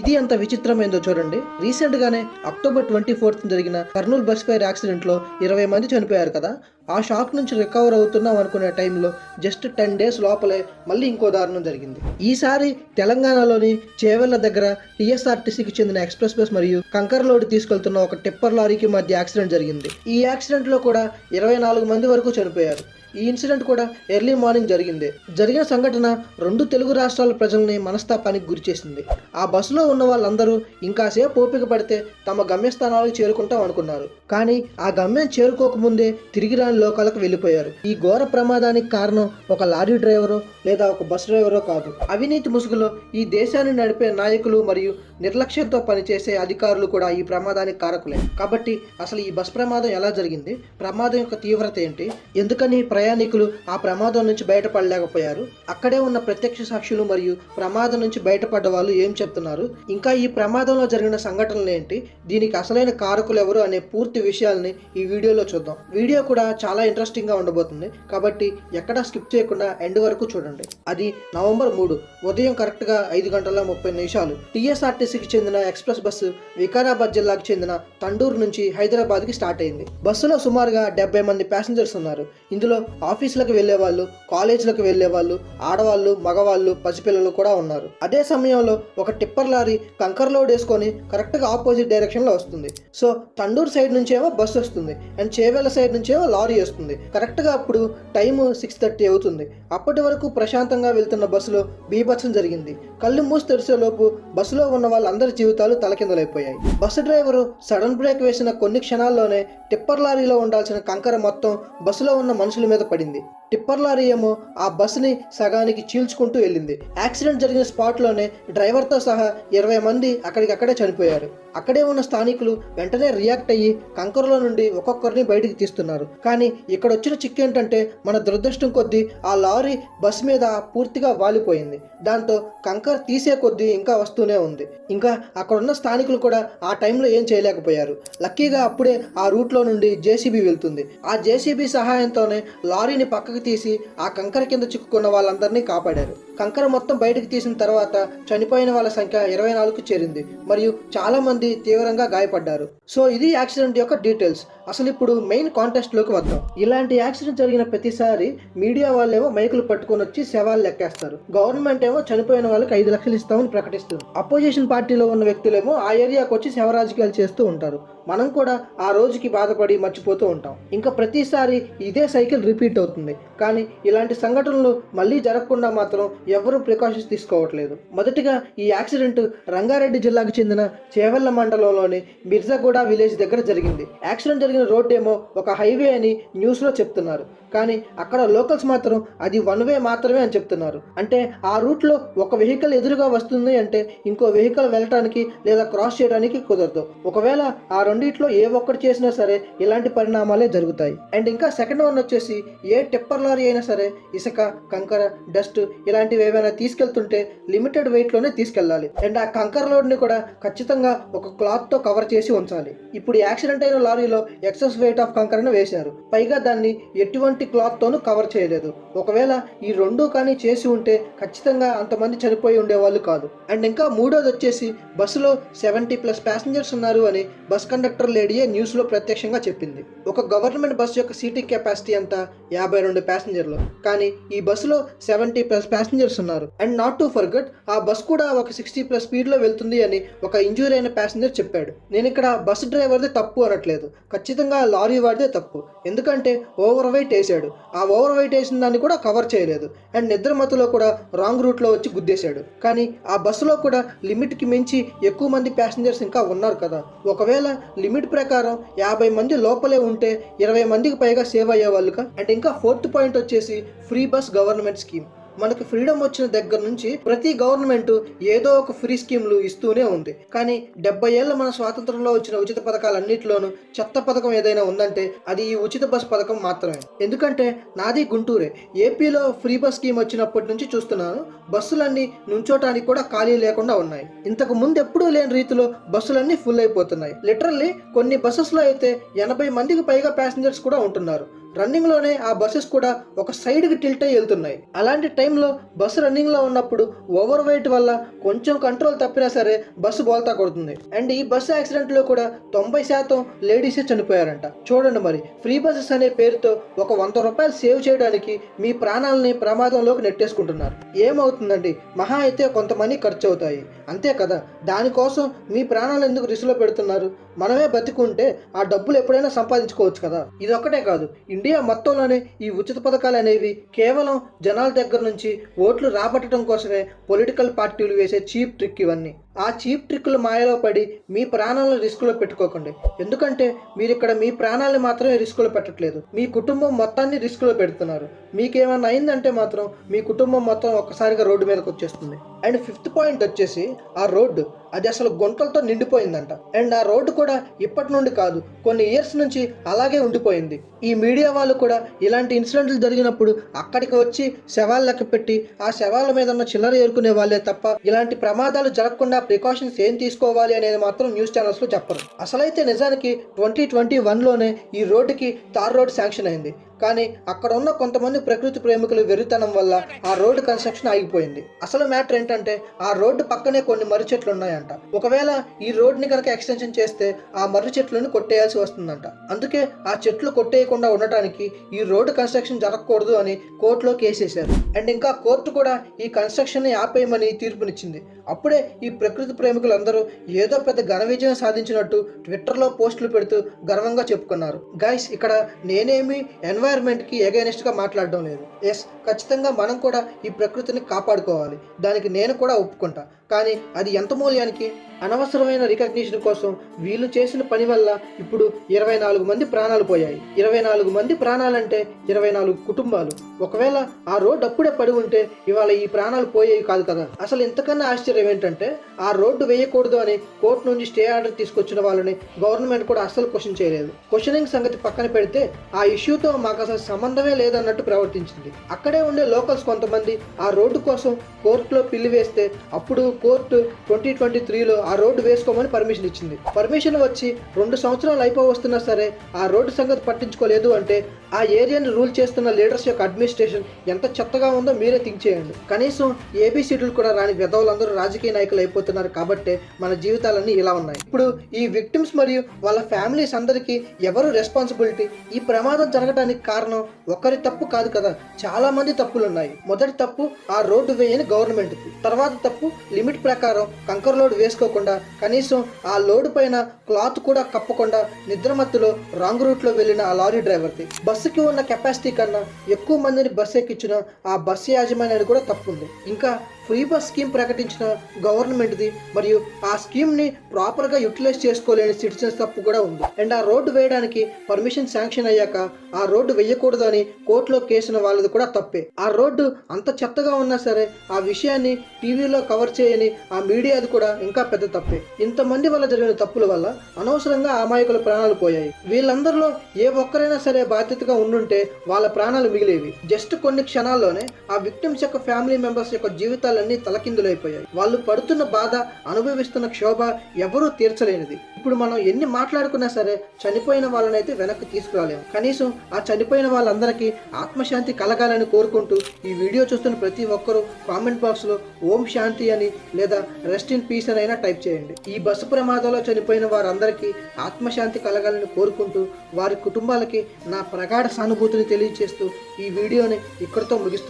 ఇది అంత విచిత్రమైందో చూడండి. రీసెంట్ గానే అక్టోబర్ ట్వంటీ ఫోర్త్ జరిగిన కర్నూలు బస్ ఫైర్ యాక్సిడెంట్లో ఇరవై మంది చనిపోయారు కదా. ఆ షాక్ నుంచి రికవర్ అవుతున్నాం అనుకునే టైంలో జస్ట్ టెన్ డేస్ లోపలే మళ్ళీ ఇంకో దారుణం జరిగింది. ఈసారి తెలంగాణలోని చేవెళ్ళ దగ్గర టీఎస్ఆర్టీసీకి చెందిన ఎక్స్ప్రెస్ బస్ మరియు కంకర్ లోడ్ తీసుకెళ్తున్న ఒక టిప్పర్ లారీకి మధ్య యాక్సిడెంట్ జరిగింది. ఈ యాక్సిడెంట్లో కూడా ఇరవై నాలుగు మంది వరకు చనిపోయారు. ఈ ఇన్సిడెంట్ కూడా ఎర్లీ మార్నింగ్ జరిగింది. జరిగిన సంఘటన రెండు తెలుగు రాష్ట్రాల ప్రజల్ని మనస్తాపానికి గురిచేసింది ఆ బస్సులో ఉన్న వాళ్ళందరూ ఇంకాసేపు ఓపిక పడితే తమ గమ్యస్థానాలకు చేరుకుంటాం అనుకున్నారు. కానీ ఆ గమ్యం చేరుకోకముందే తిరిగి రాని లోకాలకు వెళ్ళిపోయారు. ఈ ఘోర ప్రమాదానికి కారణం ఒక లారీ డ్రైవరు లేదా ఒక బస్ డ్రైవరో కాదు. అవినీతి ముసుగులో ఈ దేశాన్ని నడిపే నాయకులు మరియు నిర్లక్ష్యంతో పనిచేసే అధికారులు కూడా ఈ ప్రమాదానికి కారకులే. కాబట్టి అసలు ఈ బస్ ప్రమాదం ఎలా జరిగింది? ప్రమాదం యొక్క తీవ్రత ఏంటి? ఎందుకని ప్రయాణికులు ఆ ప్రమాదం నుంచి బయటపడలేకపోయారు. అక్కడే ఉన్న ప్రత్యక్ష సాక్షులు మరియు ప్రమాదం నుంచి బయటపడ్డ వాళ్ళు ఏం చెప్తున్నారు? ఇంకా ఈ ప్రమాదంలో జరిగిన సంఘటనలు ఏంటి? దీనికి అసలైన కారకులు ఎవరు అనే పూర్తి విషయాల్ని ఈ వీడియోలో చూద్దాం. వీడియో కూడా చాలా ఇంట్రెస్టింగ్గా ఉండబోతుంది. కాబట్టి ఎక్కడా స్కిప్ చేయకుండా ఎండ్ వరకు చూడండి. అది నవంబర్ మూడు ఉదయం కరెక్ట్గా ఐదు గంటల ముప్పై నిమిషాలు. టీఎస్ఆర్టీసీకి చెందిన ఎక్స్ప్రెస్ బస్సు వికారాబాద్ జిల్లాకు చెందిన తండూరు నుంచి హైదరాబాద్కి స్టార్ట్ అయింది. బస్సులో సుమారుగా డెబ్బై మంది ప్యాసింజర్స్ ఉన్నారు. ఇందులో ఆఫీసులకు వెళ్ళేవాళ్ళు కాలేజీలకు వెళ్ళేవాళ్ళు ఆడవాళ్ళు మగవాళ్ళు పసిపిల్లలు కూడా ఉన్నారు. అదే సమయంలో ఒక టిప్పర్ లారీ కంకర్ లోడ్ వేసుకొని కరెక్ట్గా ఆపోజిట్ డైరెక్షన్లో వస్తుంది. సో తండూరు సైడ్ నుంచి ఏమో బస్సు వస్తుంది అండ్ చేవేల సైడ్ నుంచేమో లారీ వస్తుంది. కరెక్ట్గా అప్పుడు టైం సిక్స్ థర్టీ అవుతుంది. అప్పటి వరకు ప్రశాంతంగా వెళ్తున్న బస్సులో బీభత్సం జరిగింది. కళ్ళు మూసి తెరిసే లోపు బస్సులో ఉన్న వాళ్ళందరి జీవితాలు తలకిందలైపోయాయి. బస్సు డ్రైవరు సడన్ బ్రేక్ వేసిన కొన్ని క్షణాల్లోనే టిప్పర్ లారీలో ఉండాల్సిన కంకర మొత్తం బస్సులో ఉన్న మనుషుల మీద పడింది టిప్పర్ లారీ ఏమో ఆ బస్సుని సగానికి చీల్చుకుంటూ వెళ్ళింది. యాక్సిడెంట్ జరిగిన స్పాట్లోనే డ్రైవర్తో సహా ఇరవై మంది అక్కడికక్కడే చనిపోయారు. అక్కడే ఉన్న స్థానికులు వెంటనే రియాక్ట్ అయ్యి కంకరలో నుండి ఒక్కొక్కరిని బయటికి తీస్తున్నారు. కానీ ఇక్కడ వచ్చిన చిక్ ఏంటంటే మన దురదృష్టం కొద్దీ ఆ లారీ బస్ మీద పూర్తిగా వాలిపోయింది. దాంతో కంకర్ తీసే కొద్దీ ఇంకా వస్తూనే ఉంది. ఇంకా అక్కడున్న స్థానికులు కూడా ఆ టైంలో ఏం చేయలేకపోయారు. లక్కీగా అప్పుడే ఆ రూట్లో నుండి జేసీబీ వెళ్తుంది. ఆ జేసీబీ సహాయంతోనే లారీని పక్కకి తీసి ఆ కంకర కింద చిక్కుకున్న వాళ్ళందరినీ కాపాడారు. కంకర మొత్తం బయటకు తీసిన తర్వాత చనిపోయిన వాళ్ళ సంఖ్య ఇరవై నాలుగు చేరింది. మరియు చాలా మంది తీవ్రంగా గాయపడ్డారు. సో ఇది యాక్సిడెంట్ యొక్క డీటెయిల్స్. అసలు ఇప్పుడు మెయిన్ కాంటెస్ట్లోకి వద్దాం. ఇలాంటి యాక్సిడెంట్ జరిగిన ప్రతిసారి మీడియా వాళ్ళేమో మైకులు పట్టుకొని వచ్చి శవాలు లెక్కేస్తారు. గవర్నమెంట్ ఏమో చనిపోయిన వాళ్ళకి ఐదు లక్షలు ఇస్తామని ప్రకటిస్తుంది. అపోజిషన్ పార్టీలో ఉన్న వ్యక్తులేమో ఆ ఏరియాకి వచ్చి శవ రాజకీయాలు చేస్తూ ఉంటారు. మనం కూడా ఆ రోజుకి బాధపడి మర్చిపోతూ ఉంటాం. ఇంకా ప్రతిసారి ఇదే సైకిల్ రిపీట్ అవుతుంది. కానీ ఇలాంటి సంఘటనలు మళ్ళీ జరగకుండా మాత్రం ఎవరూ ప్రికాషన్స్ తీసుకోవట్లేదు. మొదటిగా ఈ యాక్సిడెంట్ రంగారెడ్డి జిల్లాకు చెందిన చేవెళ్ళ మండలంలోని మిర్జాగూడ విలేజ్ దగ్గర జరిగింది. యాక్సిడెంట్ జరిగిన రోడ్ ఏమో ఒక హైవే అని న్యూస్లో చెప్తున్నారు. కానీ అక్కడ లోకల్స్ మాత్రం అది వన్ వే మాత్రమే అని చెప్తున్నారు. అంటే ఆ రూట్లో ఒక వెహికల్ ఎదురుగా వస్తుంది అంటే ఇంకో వెహికల్ వెళ్ళటానికి లేదా క్రాస్ చేయడానికి కుదరదు. ఒకవేళ ఆ రెండిట్లో ఏ ఒక్కటి చేసినా సరే ఇలాంటి పరిణామాలే జరుగుతాయి. అండ్ ఇంకా సెకండ్ వన్ వచ్చేసి ఏ టిప్పర్లో లారీ అయినా సరే ఇసుక కంకర డస్ట్ ఇలాంటివి ఏవైనా తీసుకెళ్తుంటే లిమిటెడ్ వెయిట్లోనే తీసుకెళ్ళాలి. అండ్ ఆ కంకర లోడ్ని కూడా ఖచ్చితంగా ఒక క్లాత్తో కవర్ చేసి ఉంచాలి. ఇప్పుడు యాక్సిడెంట్ అయిన లారీలో ఎక్సెస్ వెయిట్ ఆఫ్ కంకరను వేశారు. పైగా దాన్ని ఎటువంటి క్లాత్తోనూ కవర్ చేయలేదు. ఒకవేళ ఈ రెండు కానీ చేసి ఉంటే ఖచ్చితంగా అంతమంది చనిపోయి ఉండేవాళ్ళు కాదు. అండ్ ఇంకా మూడోది వచ్చేసి బస్సులో సెవెంటీ ప్లస్ ప్యాసింజర్స్ ఉన్నారు అని బస్ కండక్టర్ లేడీయే న్యూస్లో ప్రత్యక్షంగా చెప్పింది. ఒక గవర్నమెంట్ బస్ యొక్క సీటింగ్ కెపాసిటీ అంతా యాభై రెండు ప్యాసింజర్లు కానీ ఈ బస్సులో సెవెంటీ ప్లస్ ప్యాసింజర్స్ ఉన్నారు. అండ్ నాట్ టు ఫర్గట్ ఆ బస్ కూడా ఒక సిక్స్టీ ప్లస్ స్పీడ్లో వెళ్తుంది అని ఒక ఇంజూరీ అయిన ప్యాసింజర్ చెప్పాడు. నేను ఇక్కడ బస్ డ్రైవర్దే తప్పు అనట్లేదు. ఖచ్చితంగా లారీ వాడిదే తప్పు. ఎందుకంటే ఓవర్ వెయిట్ వేసాడు. ఆ ఓవర్ వెయిట్ వేసిన దాన్ని కూడా కవర్ చేయలేదు. అండ్ నిద్ర నిద్రమత్తులో కూడా రాంగ్ రూట్లో వచ్చి గుద్దేశాడు. కానీ ఆ బస్సులో కూడా లిమిట్కి మించి ఎక్కువ మంది ప్యాసింజర్స్ ఇంకా ఉన్నారు కదా. ఒకవేళ లిమిట్ ప్రకారం యాభై మంది లోపలే ఉంటే ఇరవై మందికి పైగా సేవ్ అయ్యేవాళ్ళుగా అండ్ ఇంకా ఫోర్త్ పాయింట్ వచ్చేసి ఫ్రీ బస్ గవర్నమెంట్ స్కీమ్. మనకు ఫ్రీడమ్ వచ్చిన దగ్గర నుంచి ప్రతి గవర్నమెంట్ ఏదో ఒక ఫ్రీ స్కీమ్లు ఇస్తూనే ఉంది. కానీ డెబ్బై ఏళ్ళ మన స్వాతంత్రంలో వచ్చిన ఉచిత పథకాలన్నింటిలోనూ చెత్త పథకం ఏదైనా ఉందంటే అది ఈ ఉచిత బస్ పథకం మాత్రమే. ఎందుకంటే నాది గుంటూరే. ఏపీలో ఫ్రీ బస్ స్కీమ్ వచ్చినప్పటి నుంచి చూస్తున్నాను. బస్సులన్నీ నుంచోటానికి కూడా ఖాళీ లేకుండా ఉన్నాయి. ఇంతకు ముందు ఎప్పుడూ లేని రీతిలో బస్సులన్నీ ఫుల్ అయిపోతున్నాయి. లిటరల్లీ కొన్ని బస్సెస్లో అయితే ఎనభై మందికి పైగా ప్యాసింజర్స్ కూడా ఉంటున్నారు. రన్నింగ్లోనే ఆ బస్సెస్ కూడా ఒక సైడ్కి టిల్ట్ అయి వెళ్తున్నాయి. అలాంటి టైంలో బస్సు రన్నింగ్లో ఉన్నప్పుడు ఓవర్ వెయిట్ వల్ల కొంచెం కంట్రోల్ తప్పినా సరే బస్సు బోల్తా కొడుతుంది. అండ్ ఈ బస్సు యాక్సిడెంట్లో కూడా తొంభై శాతం లేడీసే చనిపోయారంట. చూడండి మరి ఫ్రీ బస్సెస్ అనే పేరుతో ఒక వంద రూపాయలు సేవ్ చేయడానికి మీ ప్రాణాలని ప్రమాదంలోకి నెట్టేసుకుంటున్నారు. ఏమవుతుందండి? మహా అయితే కొంత మనీ ఖర్చు అవుతాయి అంతే కదా? దానికోసం మీ ప్రాణాలు ఎందుకు రిస్క్లో పెడుతున్నారు? మనమే బతికుంటే ఆ డబ్బులు ఎప్పుడైనా సంపాదించుకోవచ్చు కదా? ఇది ఒక్కటే కాదు ఇండియా మొత్తంలోనే ఈ ఉచిత పథకాలు అనేవి కేవలం జనాల దగ్గర నుంచి ఓట్లు రాబట్టడం కోసమే పొలిటికల్ పార్టీలు వేసే చీప్ ట్రిక్ ఇవన్నీ. ఆ చీప్ ట్రిక్కుల మాయలో పడి మీ ప్రాణాలను రిస్కులో పెట్టుకోకండి. ఎందుకంటే మీరు ఇక్కడ మీ ప్రాణాలను మాత్రమే రిస్కులో పెట్టట్లేదు. మీ కుటుంబం మొత్తాన్ని రిస్కులో పెడుతున్నారు. మీకేమన్నా అయిందంటే మాత్రం మీ కుటుంబం మొత్తం ఒక్కసారిగా రోడ్డు మీదకి వచ్చేస్తుంది. అండ్ ఫిఫ్త్ పాయింట్ వచ్చేసి ఆ రోడ్డు అది అసలు గుంటలతో నిండిపోయిందంట. అండ్ ఆ రోడ్డు కూడా ఇప్పటి నుండి కాదు కొన్ని ఇయర్స్ నుంచి అలాగే ఉండిపోయింది. ఈ మీడియా వాళ్ళు కూడా ఇలాంటి ఇన్సిడెంట్లు జరిగినప్పుడు అక్కడికి వచ్చి శవాలు లెక్క పెట్టి ఆ శవాల మీద ఉన్న చిల్లర ఏరుకునే వాళ్ళే తప్ప ఇలాంటి ప్రమాదాలు జరగకుండా ప్రికాషన్స్ ఏం తీసుకోవాలి అనేది మాత్రం న్యూస్ ఛానల్స్లో చెప్పరు. అసలైతే నిజానికి ట్వంటీ ట్వంటీ వన్లోనే ఈ రోడ్డుకి తార్ రోడ్ శాంక్షన్ అయింది. కానీ అక్కడ ఉన్న కొంతమంది ప్రకృతి ప్రేమికుల వెరితనం వల్ల ఆ రోడ్డు కన్స్ట్రక్షన్ ఆగిపోయింది. అసలు మ్యాటర్ ఏంటంటే ఆ రోడ్డు పక్కనే కొన్ని మర్రి చెట్లు ఉన్నాయంట. ఒకవేళ ఈ రోడ్ని కనుక ఎక్స్టెన్షన్ చేస్తే ఆ మర్రి చెట్లను కొట్టేయాల్సి వస్తుందంట. అందుకే ఆ చెట్లు కొట్టేయకుండా ఉండటానికి ఈ రోడ్డు కన్స్ట్రక్షన్ జరగకూడదు అని కోర్టులో కేసేశారు. అండ్ ఇంకా కోర్టు కూడా ఈ కన్స్ట్రక్షన్ని ఆపేయమని తీర్పునిచ్చింది. అప్పుడే ఈ ప్రకృతి ప్రేమికులందరూ ఏదో పెద్ద ఘన విజయం సాధించినట్టు ట్విట్టర్లో పోస్టులు పెడుతూ గర్వంగా చెప్పుకున్నారు. గైస్ ఇక్కడ నేనేమి ఎన్వై ఎన్వైర్న్మెంట్కి ఎగైనెస్ట్గా మాట్లాడడం లేదు. ఎస్ ఖచ్చితంగా మనం కూడా ఈ ప్రకృతిని కాపాడుకోవాలి. దానికి నేను కూడా ఒప్పుకుంటా. కానీ అది ఎంత మూల్యానికి? అనవసరమైన రికగ్నిషన్ కోసం వీళ్ళు చేసిన పని వల్ల ఇప్పుడు ఇరవై నాలుగు మంది ప్రాణాలు పోయాయి. ఇరవై నాలుగు మంది ప్రాణాలంటే ఇరవై నాలుగు కుటుంబాలు. ఒకవేళ ఆ రోడ్డు అప్పుడే పడి ఉంటే ఇవాళ ఈ ప్రాణాలు పోయేవి కాదు కదా. అసలు ఇంతకన్నా ఆశ్చర్యం ఏంటంటే ఆ రోడ్డు వేయకూడదు అని కోర్టు నుంచి స్టే ఆర్డర్ తీసుకొచ్చిన వాళ్ళని గవర్నమెంట్ కూడా అస్సలు క్వశ్చన్ చేయలేదు. క్వశ్చనింగ్ సంగతి పక్కన పెడితే ఆ ఇష్యూతో మాకు అసలు సంబంధమే లేదన్నట్టు ప్రవర్తించింది. అక్కడే ఉండే లోకల్స్ కొంతమంది ఆ రోడ్డు కోసం కోర్టులో పిల్లి వేస్తే అప్పుడు కోర్టు ట్వంటీ ట్వంటీ త్రీలో ఆ రోడ్డు వేసుకోమని పర్మిషన్ ఇచ్చింది. పర్మిషన్ వచ్చి రెండు సంవత్సరాలు అయిపో వస్తున్నా సరే ఆ రోడ్డు సంగతి పట్టించుకోలేదు అంటే ఆ ఏరియాని రూల్ చేస్తున్న లీడర్స్ యొక్క అడ్మినిస్ట్రేషన్ ఎంత చెత్తగా ఉందో మీరే థింక్ చేయండి. కనీసం ఏబిసిడీలు కూడా రాని విధవులందరూ రాజకీయ నాయకులు అయిపోతున్నారు కాబట్టే మన జీవితాలన్నీ ఇలా ఉన్నాయి. ఇప్పుడు ఈ విక్టిమ్స్ మరియు వాళ్ళ ఫ్యామిలీస్ అందరికీ ఎవరు రెస్పాన్సిబిలిటీ? ఈ ప్రమాదం జరగడానికి కారణం ఒకరి తప్పు కాదు కదా. చాలా మంది తప్పులు ఉన్నాయి మొదటి తప్పు ఆ రోడ్డు వేయని గవర్నమెంట్ తర్వాత తప్పు లిమిట్ ప్రకారం కంకర్ లోడ్ వేసుకోకుండా కనీసం ఆ లోడ్ పైన క్లాత్ కూడా కప్పకుండా నిద్రమత్తులో రాంగ్ రూట్లో వెళ్ళిన ఆ లారీ డ్రైవర్ది. బస్సుకి ఉన్న కెపాసిటీ కన్నా ఎక్కువ మందిని బస్సు ఎక్కించిన ఆ బస్సు యాజమాన్యాన్ని కూడా తప్పుంది. ఇంకా ఫ్రీ బస్ స్కీమ్ ప్రకటించిన గవర్నమెంట్ది మరియు ఆ స్కీమ్ని ప్రాపర్గా యూటిలైజ్ చేసుకోలేని సిటిజన్స్ తప్పు కూడా ఉంది. అండ్ ఆ రోడ్డు వేయడానికి పర్మిషన్ శాంక్షన్ అయ్యాక ఆ రోడ్డు వేయకూడదు అని కోర్టులో కేసిన వాళ్ళది కూడా తప్పే. ఆ రోడ్డు అంత చెత్తగా ఉన్నా సరే ఆ విషయాన్ని టీవీలో కవర్ చేయని ఆ మీడియాది కూడా ఇంకా పెద్ద తప్పే. ఇంతమంది వల్ల జరిగిన తప్పుల వల్ల అనవసరంగా అమాయకుల ప్రాణాలు పోయాయి. వీళ్ళందరిలో ఏ ఒక్కరైనా సరే బాధ్యతగా ఉండుంటే వాళ్ళ ప్రాణాలు మిగిలేవి. జస్ట్ కొన్ని క్షణాల్లోనే ఆ విక్టిమ్స్ యొక్క ఫ్యామిలీ మెంబర్స్ యొక్క జీవితాలు జీవితాలన్నీ తలకిందులైపోయాయి. వాళ్ళు పడుతున్న బాధ అనుభవిస్తున్న క్షోభ ఎవరూ తీర్చలేనిది. ఇప్పుడు మనం ఎన్ని మాట్లాడుకున్నా సరే చనిపోయిన వాళ్ళనైతే వెనక్కి తీసుకురాలేము. కనీసం ఆ చనిపోయిన వాళ్ళందరికీ ఆత్మశాంతి కలగాలని కోరుకుంటూ ఈ వీడియో చూస్తున్న ప్రతి ఒక్కరూ కామెంట్ బాక్స్లో ఓం శాంతి అని లేదా రెస్ట్ ఇన్ పీస్ అని అయినా టైప్ చేయండి. ఈ బస్సు ప్రమాదంలో చనిపోయిన వారందరికీ ఆత్మశాంతి కలగాలని కోరుకుంటూ వారి కుటుంబాలకి నా ప్రగాఢ సానుభూతిని తెలియజేస్తూ ఈ వీడియోని ఇక్కడితో ముగిస్తున్నాను